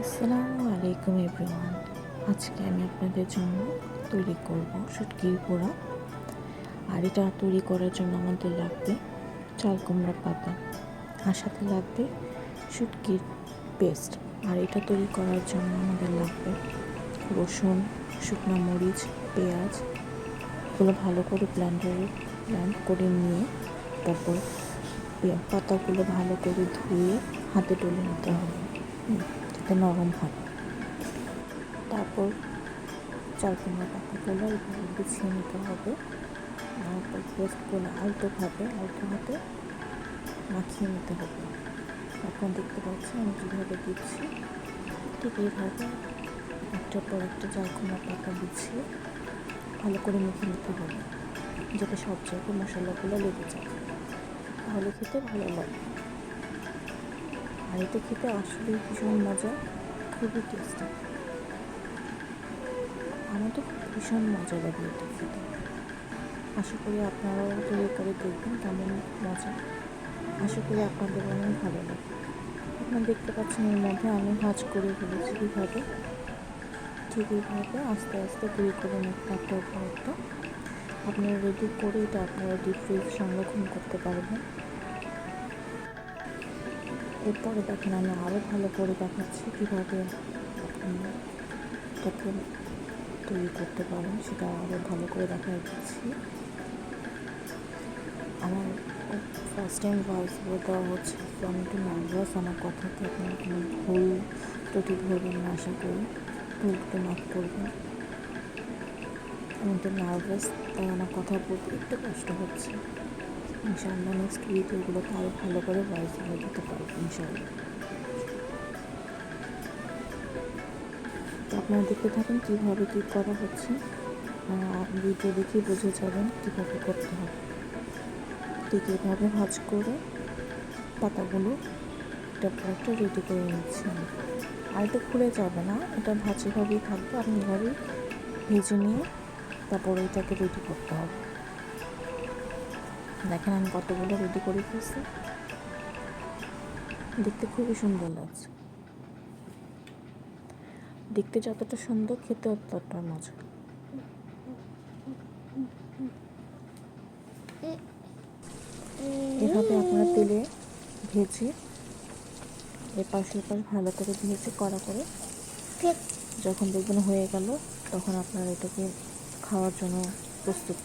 আসসালামু আলাইকুম এভরিওয়ান। আজকে আমি আপনাদের জন্য তৈরি করব শুটকির পোড়া। আর এটা তৈরি করার জন্য আমাদের লাগবে চাল কুমড়া পাতা। আর সাথে লাগবে শুটকির পেস্ট। আর এটা তৈরি করার জন্য আমাদের লাগবে রসুন, শুকনো মরিচ, পেঁয়াজ। এগুলো ভালো করে ব্ল্যান্ডারে ব্ল্যান্ড করে নিয়ে তারপর পাতাগুলো ভালো করে ধুয়ে হাতে তুলে নিতে হবে। যাতে নরম হয় তারপর চাল কুমড়া পাতাগুলো এইভাবে বিছিয়ে নিতে হবে। তারপর পেস্টগুলো আলতোভাবে আলতো হাতে মাখিয়ে নিতে হবে। এখন দেখতে পাচ্ছি আমি কীভাবে দিচ্ছি। ঠিক এইভাবে একটার পর একটা চাল কুমড়া পাতা বিছিয়ে ভালো করে মেখে নিতে হবে, যাতে সব জায়গায় মশলাগুলো লেগে যায়। তাহলে খেতে ভালো লাগে। এটা খেতে আসলেই ভীষণ মজা, খুবই টেস্টি আমার তো ভীষণ মজা লাগে এটা খেতে। আশা করি আপনারাও তৈরি করে দেখবেন কেমন মজা। আশা করি আপনাদের অনেক ভালো লাগে আপনারা দেখতে পাচ্ছেন এর মধ্যে আমি ভাজ করে ফেলেছি কীভাবে ঠিক এইভাবে আস্তে আস্তে তৈরি করে নিতে একটা। আপনারা রেডি করে এটা আপনারা ডিপ ফ্রিজ সংরক্ষণ করতে পারবেন। এরপরে দেখেন আমি আরও ভালো করে দেখাচ্ছি কীভাবে এটাকে তৈরি করতে পারেন সেটা আরও ভালো করে দেখা দিচ্ছি। আমার ফার্স্ট টাইম ভয়েস দেওয়া হচ্ছে, তো আমি একটু নার্ভাস আমার কথাতে আপনার কোনো ভুল ত্রুটি ধরবেন না আশা করি, ভুল একটু মাফ করবেন। আমি একটু নার্ভাস তাই আমার কথা বলতে একটু কষ্ট হচ্ছে। ইনশাআল্লাহ নেক্সট ভিডিওগুলোতে আরও ভালো করে ভয়েস ওভার দিতে পারব ইনশাআল্লাহ। তো আপনারা দেখতে থাকেন কীভাবে কী করা হচ্ছে ভিডিও দেখেই বুঝে যাবেন কীভাবে করতে হবে। ঠিক এইভাবে ভাজ করে পাতাগুলো একটা একটা রেডি করে নিচ্ছি আর এটা খুলে যাবে না, এটা ভাজিভাবেই থাকবে, আপনি এভাবেই ভেজে নিয়ে তারপরে এটাকে রেডি করতে হবে। দেখেন আমি কতগুলো রেডি করে ফেলছি। দেখতে খুবই সুন্দর লাগছে। দেখতে যতটা সুন্দর, খেতে ততটা মজা। এভাবে আপনারা তেলে ভেজে এপাশ এপাশ ভালো করে ভেজে কড়া করে যখন দেখবেন হয়ে গেল, তখন আপনারা এটাকে খাওয়ার জন্য প্রস্তুত।